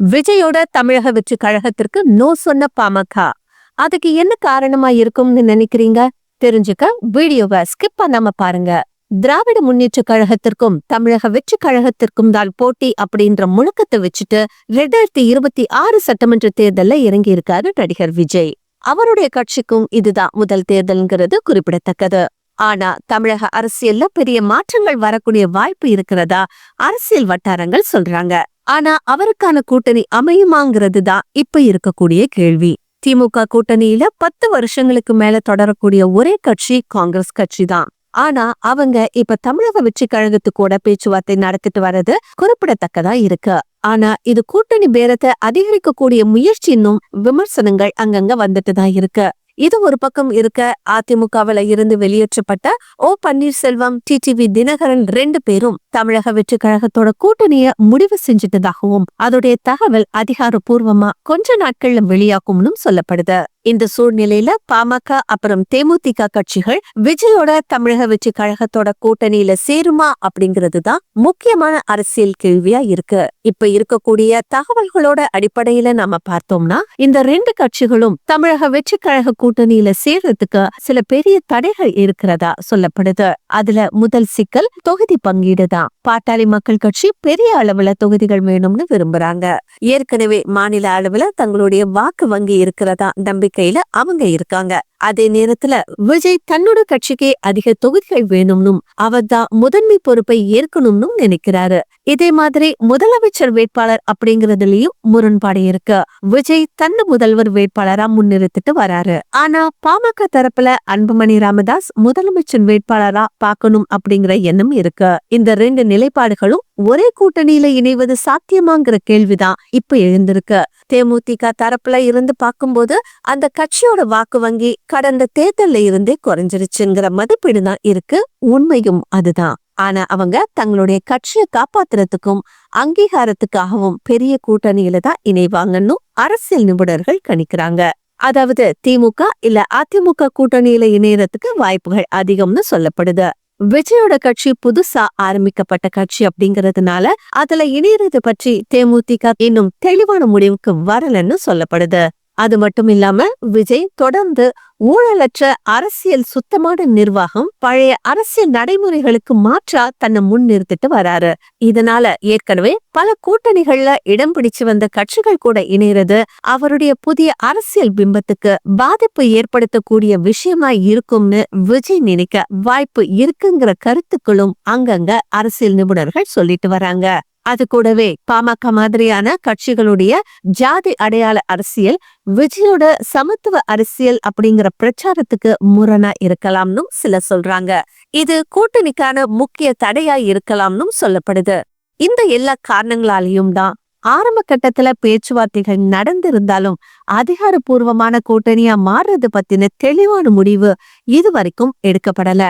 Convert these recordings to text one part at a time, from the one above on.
விஜயோட தமிழக வெற்றி கழகத்திற்கு நோ சொன்ன பாமக. அதுக்கு என்ன காரணமா இருக்கும்னு நினைக்கிறீங்க? தெரிஞ்சுக்க வீடியோவை ஸ்கிப் பண்ணாம பாருங்க. திராவிட முன்னேற்ற கழகத்திற்கும் தமிழக வெற்றி கழகத்திற்கும் தான் போட்டி அப்படின்ற முழக்கத்தை வச்சுட்டு ரெண்டாயிரத்தி இருபத்தி ஆறு சட்டமன்ற தேர்தல்ல இறங்கி இருக்காரு நடிகர் விஜய். அவருடைய கட்சிக்கும் இதுதான் முதல் தேர்தல்ங்கிறது குறிப்பிடத்தக்கது. ஆனா தமிழக அரசியல்ல பெரிய மாற்றங்கள் வரக்கூடிய வாய்ப்பு இருக்கிறதா? அரசியல் வட்டாரங்கள் சொல்றாங்க. ஆனா அவருக்கான கூட்டணி அமையுமாங்கிறது தான் இப்ப இருக்கக்கூடிய கேள்வி. திமுக கூட்டணியில பத்து வருஷங்களுக்கு மேல தொடரக்கூடிய ஒரே கட்சி காங்கிரஸ் கட்சி தான் ஆனா அவங்க இப்ப தமிழக வெற்றி கழகத்து கூட பேச்சுவார்த்தை நடத்திட்டு வர்றது குறிப்பிடத்தக்கதா இருக்கு. ஆனா இது கூட்டணி பேரத்தை அதிகரிக்கக்கூடிய முயற்சி இன்னும் விமர்சனங்கள் அங்கங்க வந்துட்டு தான் இருக்கு. இது ஒரு பக்கம் இருக்க அதிமுகவில இருந்து வெளியேற்றப்பட்ட ஓ பன்னீர்செல்வம் டிடிவி தினகரன் ரெண்டு பேரும் தமிழக வெற்றி கழகத்தோட கூட்டணிய முடிவு செஞ்சிட்டதாகவும் அதோடைய தகவல் அதிகாரப்பூர்வமா கொஞ்ச நாட்கள்ல வெளியாகும்னு சொல்லப்படுது. இந்த சூழ்நிலையில பாமக அப்புறம் தேமுதிக கட்சிகள் விஜயோட தமிழக வெற்றி கழகத்தோட கூட்டணியில சேருமா அப்படிங்கிறது தான் முக்கியமான அரசியல் கேள்வியா இருக்கு. இப்ப இருக்கக்கூடிய தகவல்களோட அடிப்படையில நாம பார்த்தோம்னா இந்த ரெண்டு கட்சிகளும் தமிழக வெற்றி கழக கூட்டணியில சேர்றதுக்கு சில பெரிய தடைகள் இருக்கிறதா சொல்லப்படுது. அதுல முதல் சிக்கல் தொகுதி பங்கீடு தான். பாட்டாளி மக்கள் கட்சி பெரிய அளவுல தொகுதிகள் வேணும்னு விரும்புறாங்க. ஏற்கனவே மாநில அளவுல தங்களுடைய வாக்கு வங்கி இருக்கிறதா நம்பிக்கையில அவங்க இருக்காங்க. அதே நேரத்துல விஜய் தன்னோட கட்சிக்கே அதிக தொகுதிகள் வேணும்னும் அவர் தான் முதன்மை பொறுப்பை ஏற்கணும்னு நினைக்கிறாரு. இதே மாதிரி முதலமைச்சர் வேட்பாளர் அப்படிங்கறதுலயும் முரண்பாடு இருக்கு. விஜய் தன்னை முதல்வர் வேட்பாளரா முன்னிறுத்திட்டு வராரு. ஆனா பாமக தரப்புல அன்புமணி ராமதாஸ் முதலமைச்சர் வேட்பாளரா பார்க்கணும் அப்படிங்கிற எண்ணம் இருக்கு. இந்த ரெண்டு நிலைப்பாடுகளும் ஒரே கூட்டணியில இணைவது சாத்தியமாங்கிற கேள்விதான் இப்ப எழுந்திருக்கு. தேமுதிக தரப்புல இருந்து பார்க்கும்போது அந்த கட்சியோட வாக்கு வங்கி கடந்த தேர்தல்ல இருந்தே குறைஞ்சிருச்சுங்கிற மதிப்பீடு தான் இருக்கு. உண்மையும் அதுதான். ஆனா அவங்க தங்களுடைய கட்சியை காப்பாத்துறதுக்கும் அங்கீகாரத்துக்காகவும் பெரிய கூட்டணியில தான் இணைவாங்கன்னு அரசியல் நிபுணர்கள் கணிக்கிறாங்க. அதாவது திமுக இல்ல அதிமுக கூட்டணியில இணையறதுக்கு வாய்ப்புகள் அதிகம்னு சொல்லப்படுது. விஜயோட கட்சி புதுசா ஆரம்பிக்கப்பட்ட கட்சி அப்படிங்கறதுனால அதுல இணையறது பற்றி தேமுதிக இன்னும் தெளிவான முடிவுக்கு வரலன்னு சொல்லப்படுது. அது மட்டும் இல்லாம விஜய் தொடர்ந்து ஊழலற்ற அரசியல் சுத்தமான நிர்வாகம் பழைய அரசியல் நடைமுறைகளுக்கு மாற்றா தன்னை முன் நிறுத்திட்டு வராரு. இதனால ஏற்கனவே பல கூட்டணிகள்ல இடம் பிடிச்சு வந்த கட்சிகள் கூட இணைறது அவருடைய புதிய அரசியல் பிம்பத்துக்கு பாதிப்பு ஏற்படுத்தக்கூடிய விஷயமா இருக்கும்னு விஜய் நினைக்க வாய்ப்பு இருக்குங்கிற கருத்துக்களும் அங்கங்க அரசியல் நிபுணர்கள் சொல்லிட்டு வராங்க. அது கூடவே பாமக மாதிரியான கட்சிகளுடைய ஜாதி அடையாள அரசியல் விஜயோட சமத்துவ அரசியல் அப்படிங்கிற பிரச்சாரத்துக்கு முரணா இருக்கலாம்னு சில சொல்றாங்க. இது கூட்டணிக்கான முக்கிய தடையா இருக்கலாம்னு சொல்லப்படுது. இந்த எல்லா காரணங்களாலையும் தான் ஆரம்ப கட்டத்துல பேச்சுவார்த்தைகள் நடந்திருந்தாலும் அதிகாரப்பூர்வமான கூட்டணியா மாறுறது பத்தின தெளிவான முடிவு இதுவரைக்கும் எடுக்கப்படல.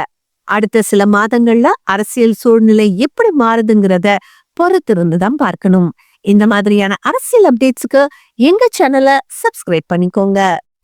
அடுத்த சில மாதங்கள்ல அரசியல் சூழ்நிலை எப்படி மாறுதுங்கிறத பொறுத்திருந்து தான் பார்க்கணும். இந்த மாதிரியான அரசியல் அப்டேட்ஸுக்கு எங்க சேனலை சப்ஸ்கிரைப் பண்ணிக்கோங்க.